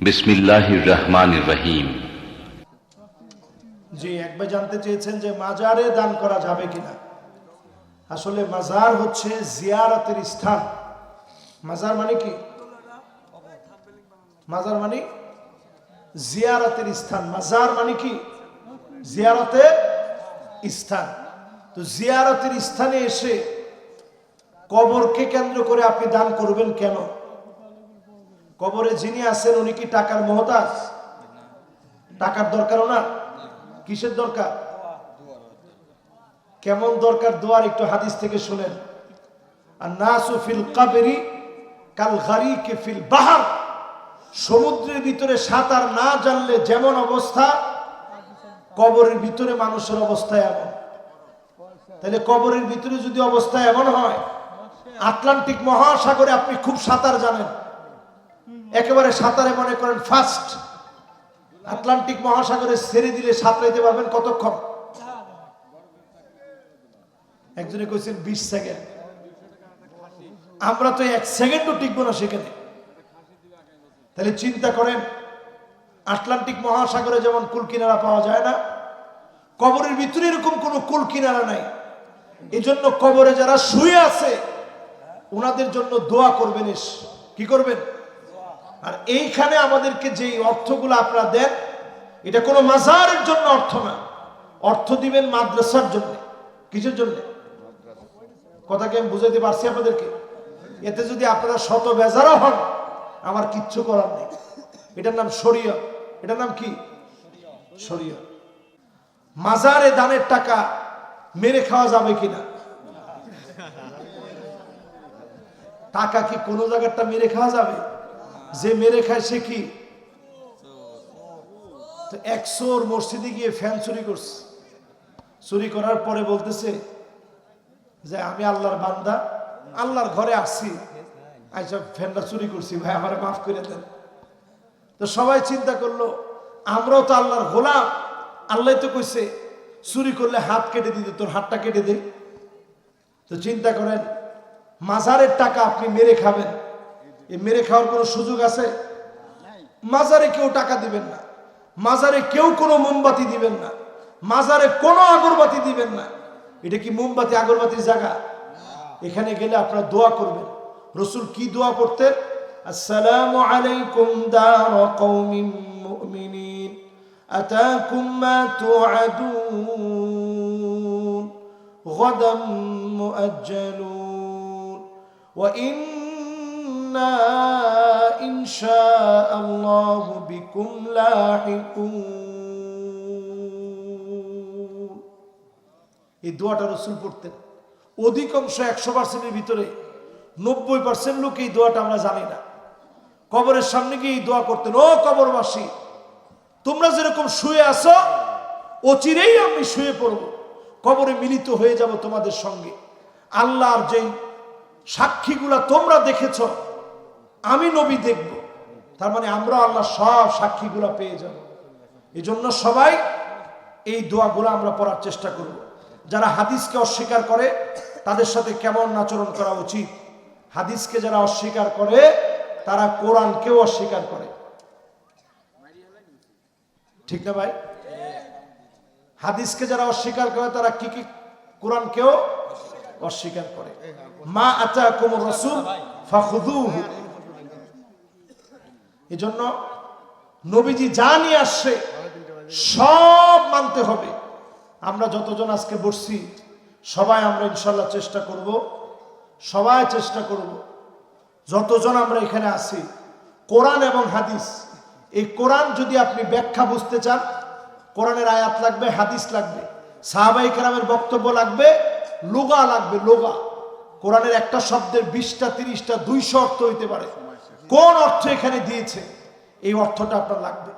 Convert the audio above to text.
বিসমিল্লাহির রহমানির রহিম। জি একবার জানতে চেয়েছেন যে মাজারে দান করা যাবে কিনা। আসলে মাজার হচ্ছে জিয়ারতের স্থান। মাজার মানে কি? মাজার মানে জিয়ারতের স্থান। মাজার মানে কি? জিয়ারতের স্থান। তো জিয়ারতের স্থানে এসে কবরকে কেন্দ্র করে আপনি দান করবেন কেন? কবরে যিনি আছেন, উনি কি টাকার মহতাজ? টাকার দরকার ওনার কিসের দরকার? কেমন দরকার দোয়ার একটু হাদিস থেকে শুনেন। আর নাসু ফিল কাবেরি কাল কে ফিল বাহার। সমুদ্রের ভিতরে সাঁতার না জানলে যেমন অবস্থা, কবরের ভিতরে মানুষের অবস্থা এমন। তাহলে কবরের ভিতরে যদি অবস্থা এমন হয়, আটলান্টিক মহাসাগরে আপনি খুব সাঁতার জানেন। একেবারে সাঁতারে মনে করেন ফার্স্ট আটলান্টিক মহাসাগরে ছেড়ে দিলে সাঁতরাইতে পারবেন কতক্ষণ? একজনে কইছেন বিশ সেকেন্ড। আমরা তো এক সেকেন্ডও টিকবো না সেখানে। তাহলে চিন্তা করেন, আটলান্টিক মহাসাগরে যেমন কুল কিনারা পাওয়া যায় না, কবরের ভিতরে এরকম কোনো কুল কিনারা নাই। এজন্য কবরে যারা শুয়ে আছে, ওনাদের জন্য দোয়া করবেন কি করবেন? আর এইখানে আমাদেরকে যে অর্থগুলো আপনারা দেন, এটা কোনো মাজারের জন্য অর্থ না। অর্থ দিবেন মাদ্রাসার জন্য। কিসের জন্য? কথাকে আমি বুঝাইতে পারছি আপনাদেরকে? এতে যদি আপনারা শত বেজারও হন, আমার কিচ্ছু করার নেই। এটার নাম শরীয়। এটার নাম কি? শরীয়। মাজারে দানের টাকা মেরে খাওয়া যাবে কিনা? টাকা কি কোনো জায়গাটা মেরে খাওয়া যাবে? যে মেরে খায় সে কি? একশোর মসজিদে গিয়ে ফ্যান চুরি করছে। চুরি করার পরে বলতেছে যে, আমি আল্লাহর বান্দা, আল্লাহর ঘরে আসছি। আচ্ছা ফ্যানটা চুরি করছি, ভাই, আমার মাফ করে দেন। তো সবাই চিন্তা করল, আমরাও তো আল্লাহর গোলাম। আল্লাহ তো কইছে, চুরি করলে হাত কেটে দিতে, তোর হাতটা কেটে দে। তো চিন্তা করেন, মাজারের টাকা আপনি মেরে খাবেন। এই মেরে খাওয়ার কোনো সুযোগ আছে মাজারে কেউ টাকা দিবেন না মাজারে কেউ কোনো মোমবাতি দিবেন না মাজারে কোনো আগরবাতি দিবেন না এটা কি মোমবাতি আগরবাতির জায়গা এখানে গেলে আপনারা দোয়া করবেন রসুল কি দোয়া করতেন আসসালামু আলাইকুম দার কওমিন মুমিনিন আতাকুম মা তুআদুন غدا مؤجلون وإنا إن شاء الله بكم لاحقون এই দোয়াটা রসুল পড়তেন অধিকাংশ একশো পার্সেন্টের ভিতরে নব্বই পার্সেন্ট লোক এই দোয়াটা আমরা জানি না কবরের সামনে গিয়ে এই দোয়া করতেন ও কবরবাসী তোমরা যেরকম শুয়ে আসো অচিরেই আমি শুয়ে পড়ব কবরে মিলিত হয়ে যাব তোমাদের সঙ্গে আল্লাহর যেই সাক্ষীগুলা তোমরা দেখেছ আমি নবী দেখব। তার মানে আমরা আল্লাহ সব সাক্ষীগুলা পেয়ে যাব। এই জন্য সবাই এই দোয়াগুলো আমরা পড়ার চেষ্টা করব। যারা হাদিসকে অস্বীকার করে, তাদের সাথে কেমন আচরণ করা উচিত? হাদিসকে যারা অস্বীকার করে, তারা কোরআনকেও অস্বীকার করে। ঠিক না ভাই? হাদিসকে যারা অস্বীকার করে, তারা কি কি কোরআনকেও অস্বীকার করে? মা আচা কুমুর রসুল ফাখুদুহু এজন্য নবীজি যা নিয়ে আসছে, সব মানতে হবে। আমরা যতজন আজকে বসছি, সবাই আমরা ইনশাল্লাহ চেষ্টা করব, সবাই চেষ্টা করব। যতজন আমরা এখানে আছি, কোরআন এবং হাদিস, এই কোরআন যদি আপনি ব্যাখ্যা বুঝতে চান, কোরআনের আয়াত লাগবে, হাদিস লাগবে সাহাবাই কেরামের বক্তব্য লাগবে, লোগা লাগবে, লোগা। কোরআনের একটা শব্দের বিশটা, তিরিশটা, দুইশো অর্থ হইতে পারে। কোন অর্থ এখানে দিয়েছে? এই অর্থটা আপনার লাগবে।